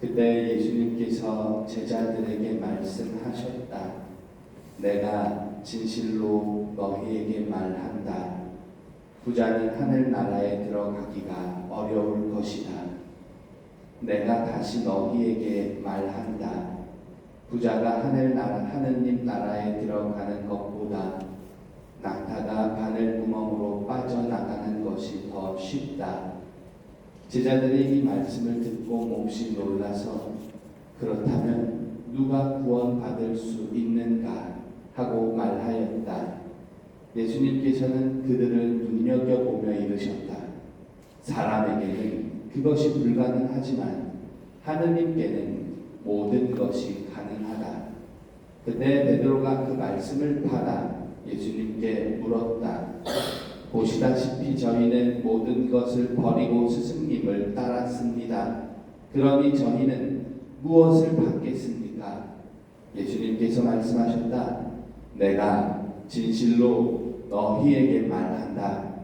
그때 예수님께서 제자들에게 말씀하셨다. 내가 진실로 너희에게 말한다. 부자는 하늘나라에 들어가기가 어려울 것이다. 내가 다시 너희에게 말한다. 부자가 하늘나라, 하느님 나라에 들어가는 것보다 낙타가 바늘 구멍으로 빠져나가는 것이 더 쉽다. 제자들이 이 말씀을 듣고 몹시 놀라서 그렇다면 누가 구원받을 수 있는가 하고 말하였다. 예수님께서는 그들을 눈여겨보며 이르셨다. 사람에게는 그것이 불가능하지만 하느님께는 모든 것이 가능하다. 그때 베드로가 그 말씀을 받아 예수님께 물었다. 보시다시피 저희는 모든 것을 버리고 스승님을 따랐습니다. 그러니 저희는 무엇을 받겠습니까? 예수님께서 말씀하셨다. 내가 진실로 너희에게 말한다.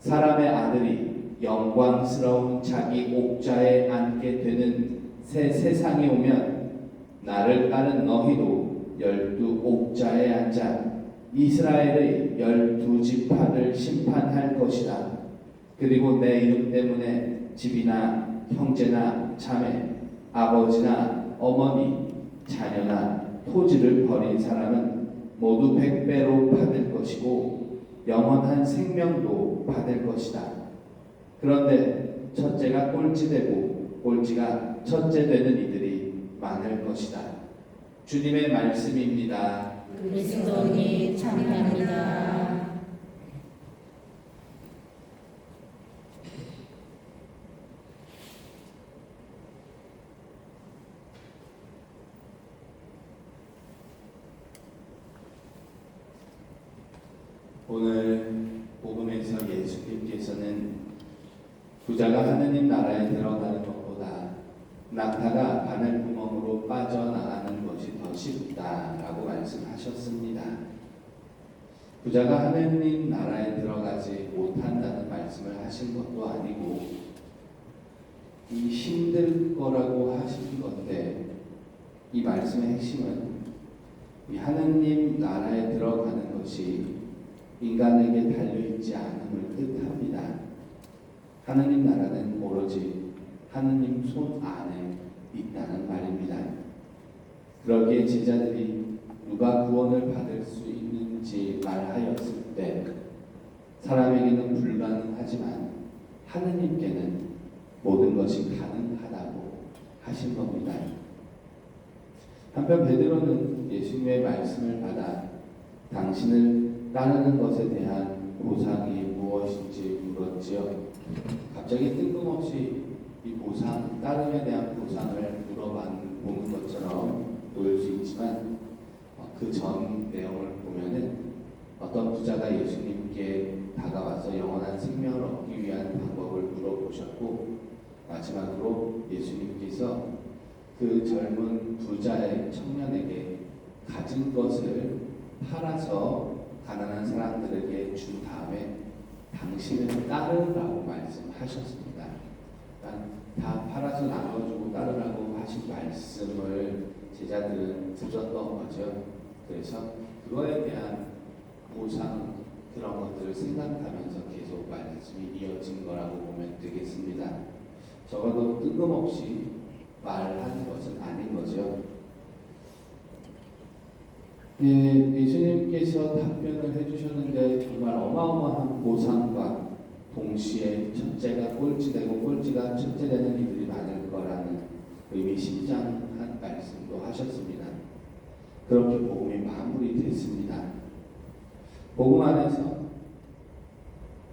사람의 아들이 영광스러운 자기 옥자에 앉게 되는 새 세상이 오면 나를 따른 너희도 열두 옥자에 앉아 이스라엘의 열두 지파를 심판할 것이다. 그리고 내 이름 때문에 집이나 형제나 자매, 아버지나 어머니, 자녀나 토지를 버린 사람은 모두 백배로 받을 것이고 영원한 생명도 받을 것이다. 그런데 첫째가 꼴찌되고 꼴찌가 첫째 되는 이들이 많을 것이다. 주님의 말씀입니다. 그리스도니 찬양합니다. 오늘 복음에서 예수님께서는 부자가 하느님 나라에 들어가는 것보다 낙타가 바늘 구멍으로 빠져나가는 쉽다라고 말씀하셨습니다. 부자가 하느님 나라에 들어가지 못한다는 말씀을 하신 것도 아니고 이 힘들 거라고 하신 건데 이 말씀의 핵심은 이 하느님 나라에 들어가는 것이 인간에게 달려있지 않음을 뜻합니다. 하느님 나라는 오로지 하느님 손 안에 있다는 말입니다. 그러기에 제자들이 누가 구원을 받을 수 있는지 말하였을 때 사람에게는 불가능하지만 하느님께는 모든 것이 가능하다고 하신 겁니다. 한편 베드로는 예수님의 말씀을 받아 당신을 따르는 것에 대한 보상이 무엇인지 물었지요. 갑자기 뜬금없이 이 보상, 따름에 대한 보상을 물어보는 것처럼 보일 수 있지만 그 전 내용을 보면은 어떤 부자가 예수님께 다가와서 영원한 생명을 얻기 위한 방법을 물어보셨고 마지막으로 예수님께서 그 젊은 부자의 청년에게 가진 것을 팔아서 가난한 사람들에게 준 다음에 당신을 따르라고 말씀하셨습니다. 그러니까 다 팔아서 나눠주고 따르라고 하신 말씀을 제자들은 들었던 거죠. 그래서 그거에 대한 보상 그런 것들을 생각하면서 계속 말씀이 이어진 거라고 보면 되겠습니다. 적어도 뜬금없이 말하는 것은 아닌 거죠. 예, 예수님께서 답변을 해주셨는데 정말 어마어마한 보상과 동시에 첫째가 꼴찌되고 꼴찌가 첫째 되는 이들이 많을 거라는 의미심장 한 말씀도 하셨습니다. 그렇게 복음이 마무리됐습니다. 복음 안에서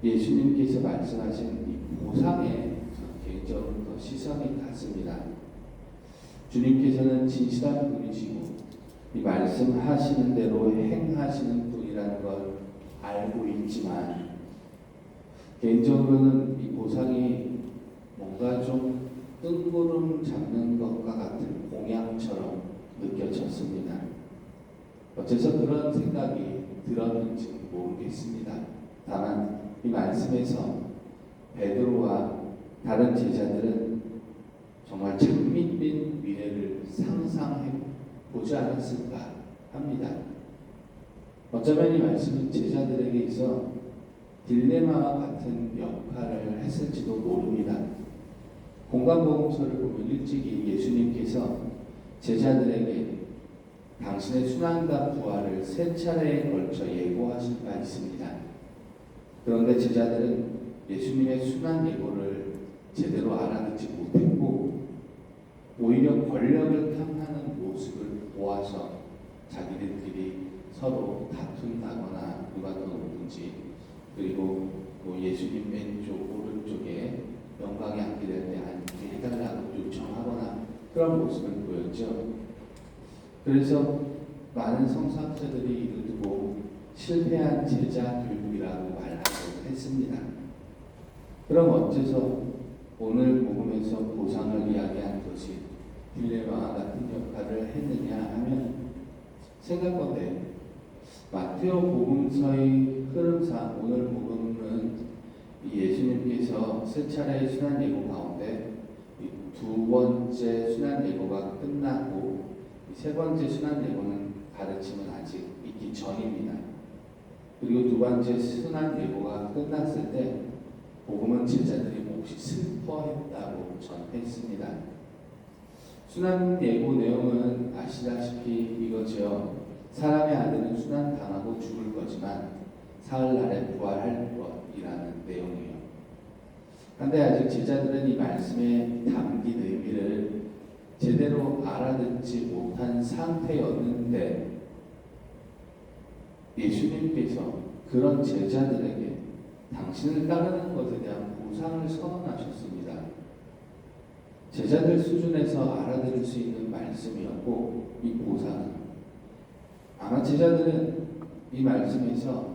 예수님께서 말씀하신 이 보상에 개인적으로 더 시선이 갔습니다. 주님께서는 진실한 분이시고 이 말씀하시는 대로 행하시는 분이라는 걸 알고 있지만 개인적으로는 이 보상이 뭔가 좀 뜬구름 잡는 것과 같은 공약처럼 느껴졌습니다. 어째서 그런 생각이 들었는지 모르겠습니다. 다만 이 말씀에서 베드로와 다른 제자들은 정말 장밋빛 보지 않았을까 합니다. 어쩌면 이 말씀은 제자들에게 있어 딜레마와 같은 역할을 했을지도 모릅니다. 공간복음서를 보면 일찍이 예수님께서 제자들에게 당신의 순환과 부활을 세 차례에 걸쳐 예고하신 바 있습니다. 그런데 제자들은 예수님의 순환 예고를 제대로 알아듣지 못했고 오히려 권력을 탐하는 모습을 보아서 자기들끼리 서로 다툰다거나 누가 더 높은지 그리고 뭐 예수님 왼쪽 오른쪽에 영광이 때 앉게 해달라고 요청하거나 그런 모습을 보였죠. 그래서 많은 성사학자들이 이를 두고 실패한 제자 교육이라고 말하고 했습니다. 그럼 어째서 오늘 복음에서 보상을 이야기한 것이 딜레마와 같은 역할을 했느냐 하면 생각건데 마테오 복음서의 흐름상 오늘 복음은 이 예수님께서 세 차례의 순환 예고 가운데 이두 번째 순환 예고가 끝나고 이세 번째 순환 예고는 가르침은 아직 있기 전입니다. 그리고 두 번째 순환 예고가 끝났을 때 복음은 제자들이 몹시 슬퍼했다고 전했습니다. 순환 예고 내용은 아시다시피 이거죠. 사람의 아들은 순환 당하고 죽을 거지만 사흘날에 부활할 것 이라는 내용이에요. 그런데 아직 제자들은 이 말씀에 담긴 의미를 제대로 알아듣지 못한 상태였는데 예수님께서 그런 제자들에게 당신을 따르는 것에 대한 보상을 선언하셨습니다. 제자들 수준에서 알아들을 수 있는 말씀이었고 이 보상은 아마 제자들은 이 말씀에서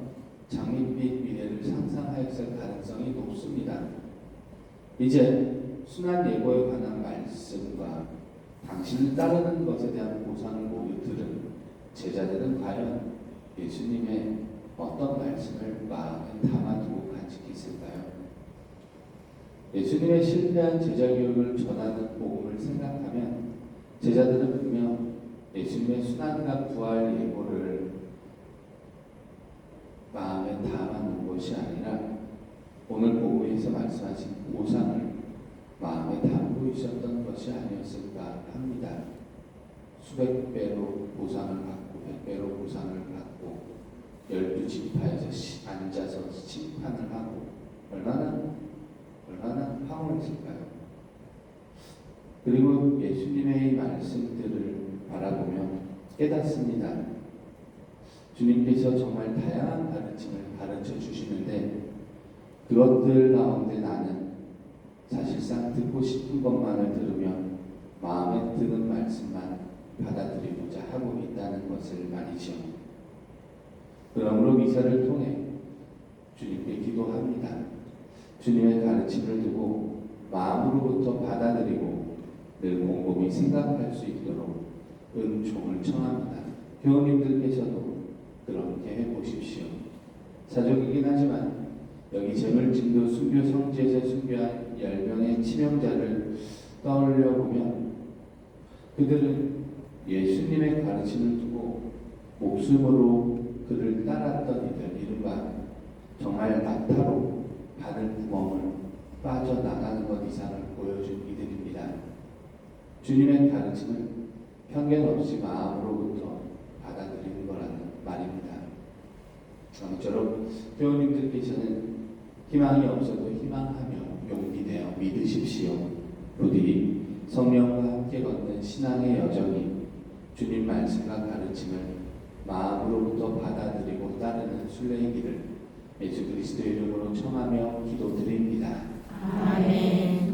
장밋빛 미래를 상상하였을 가능성이 높습니다. 이제 순환 예고에 관한 말씀과 당신을 따르는 것에 대한 보상을 모두 들은 제자들은 과연 예수님의 어떤 말씀을 마음에 담아두고 간직했을까요? 예수님의 실패한 제자 교육을 전하는 복음을 생각하면 제자들은 분명 예수님의 순환과 부활 예고를 마음에 담아놓은 것이 아니라 오늘 복음에서 말씀하신 보상을 마음에 담고 있었던 것이 아니었을까 합니다. 수백 배로 보상을 받고 백 배로 보상을 받고 열두 지파에서 시- 앉아서 심판을 하고 얼마나 얼마나 황홀했을까요? 그리고 예수님의 이 말씀들을 바라보며 깨닫습니다. 주님께서 정말 다양한 가르침을 가르쳐 주시는데 그것들 가운데 나는 사실상 듣고 싶은 것만을 들으며 마음에 드는 말씀만 받아들이고자 하고 있다는 것을 말이죠. 그러므로 미사를 통해 주님께 기도합니다. 주님의 가르침을 두고 마음으로부터 받아들이고 늘 곰곰이 생각할 수 있도록 은총을 청합니다. 교우님들께서도 그렇게 해보십시오. 사족이긴 하지만 여기 재물진도 순교 성지에서 순교한 10명의 치명자를 떠올려 보면 그들은 예수님의 가르침을 두고 목숨으로 그를 따랐던 이들 이른바 정말 낙타로 바늘 구멍을 빠져나가는 것 이상을 보여준 이들입니다. 주님의 가르침을 편견 없이 마음으로부터 받아들이는 거라는 말입니다. 아무쪼록 교우님들께서는 희망이 없어도 희망하며 용기 내어 믿으십시오. 부디 성령과 함께 걷는 신앙의 여정이 주님 말씀과 가르침을 마음으로부터 받아들이고 따르는 순례의 길을 예수 그리스도의 이름으로 청하며 기도드립니다. 아멘.